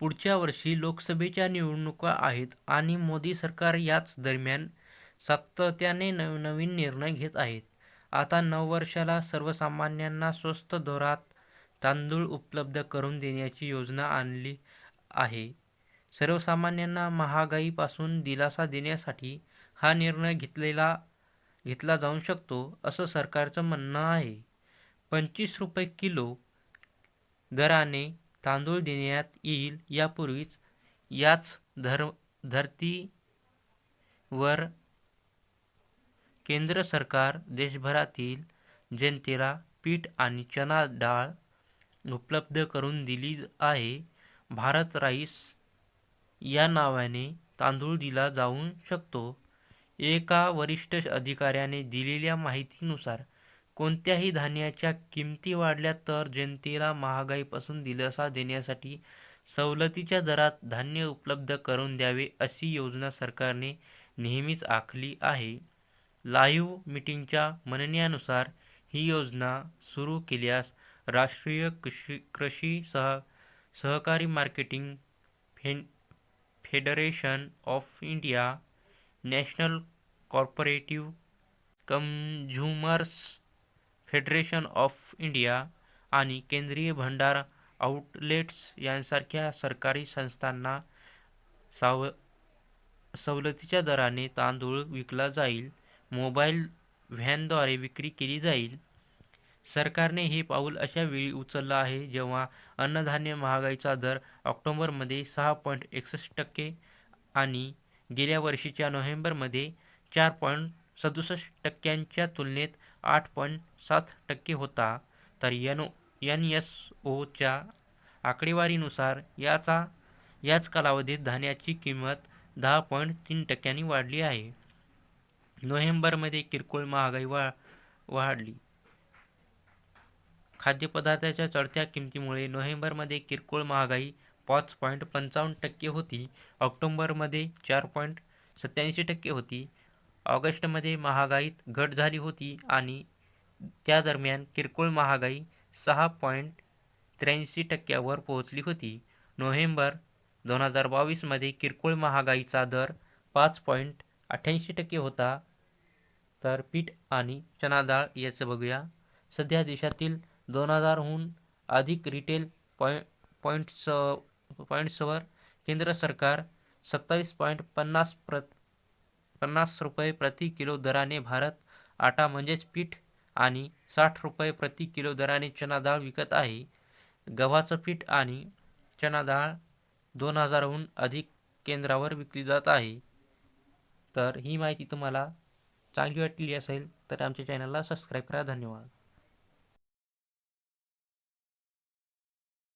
पुढच्या वर्षी लोकसभेच्या निवडणुका आहेत आणि मोदी सरकार याच दरम्यान सातत्याने नवनवीन निर्णय घेत आहेत आता नववर्षाला सर्वसामान्यांना स्वस्त दरात तांदूळ उपलब्ध करून देण्याची योजना आणली आहे. सर्वसामान्यांना महागाईपासून दिलासा देण्यासाठी हा निर्णय घेतलेला घेतला जाऊ शकतो, असं सरकारचं म्हणणं आहे. पंचवीस रुपये किलो दराने तांदूळ देण्यात येईल. यापूर्वीच याच धर धर्तीवर केंद्र सरकार देशभरातील जनतेला पीठ आणि चना डाळ उपलब्ध करून दिली आहे. भारत राईस या नावाने तांदूळ दिला जाऊ शकतो. एका वरिष्ठ अधिकाऱ्याने दिलेल्या माहितीनुसार कोणत्याही धान्याच्या किमती वाढल्या तर जनतेला महागाईपासून दिलासा देण्यासाठी सवलतीच्या दरात धान्य उपलब्ध करून द्यावे, अशी योजना सरकारने नेहमीच आखली आहे. लाईव्ह मीटिंगच्या म्हणण्यानुसार ही योजना सुरू केल्यास राष्ट्रीय कृषी सहकारी marketing federation of India, national corporative consumers federation of India आणि केंद्रीय भंडार आउटलेट्स यांसारख्या सरकारी संस्थांना साव सवलतीच्या दराने तांदूळ विकला जाईल. मोबाईल व्हॅनद्वारे विक्री केली जाईल. सरकारने हे पाऊल अशा वेळी उचललं आहे, जेव्हा अन्नधान्य महागाईचा दर ऑक्टोबरमध्ये सहा पॉईंट एकसष्ट टक्के आणि गेल्या वर्षीच्या नोव्हेंबरमध्ये चार पॉईंट सदुसष्ट टक्क्यांच्या तुलनेत आठ पॉईंट सात टक्के होता. तर एनएसओच्या आकडेवारीनुसार याचा याच कालावधीत धान्याची किंमत दहा पॉईंट तीन टक्क्यांनी वाढली आहे. नोव्हेंबरमध्ये किरकोळ महागाई वाढली. खाद्यपदार्थाच्या चढत्या किमतीमुळे नोव्हेंबरमध्ये किरकोळ महागाई पाच पॉईंट पंचावन्न टक्के होती. ऑक्टोंबरमध्ये चार पॉईंट सत्याऐंशी टक्के होती. ऑगस्टमध्ये महागाईत घट झाली होती आणि त्या दरम्यान किरकोळ महागाई सहा पॉईंट त्र्याऐंशी टक्क्यावर पोहोचली होती. नोव्हेंबर दोन हजार बावीसमध्ये किरकोळ महागाईचा दर पाच पॉईंट अठ्ठ्याऐंशी टक्के होता. तर पीठ आणि चणा डाळ याचं बघूया. सध्या देशातील दोन हजारहून अधिक रिटेल पॉइंट्सवर केंद्र सरकार सत्तावीस पॉईंट पन्नास प्र पन्नास रुपये प्रति किलो दराने भारत आटा म्हणजेच पीठ आणि साठ रुपये प्रति किलो दराने चना डाळ विकत आहे. गव्हाचं पीठ आणि चना डाळ दोन हजारहून अधिक केंद्रावर विकली जात आहे. तर ही माहिती तुम्हाला चांगली वाटली असेल तर आमच्या चॅनलला सबस्क्राईब करा. धन्यवाद.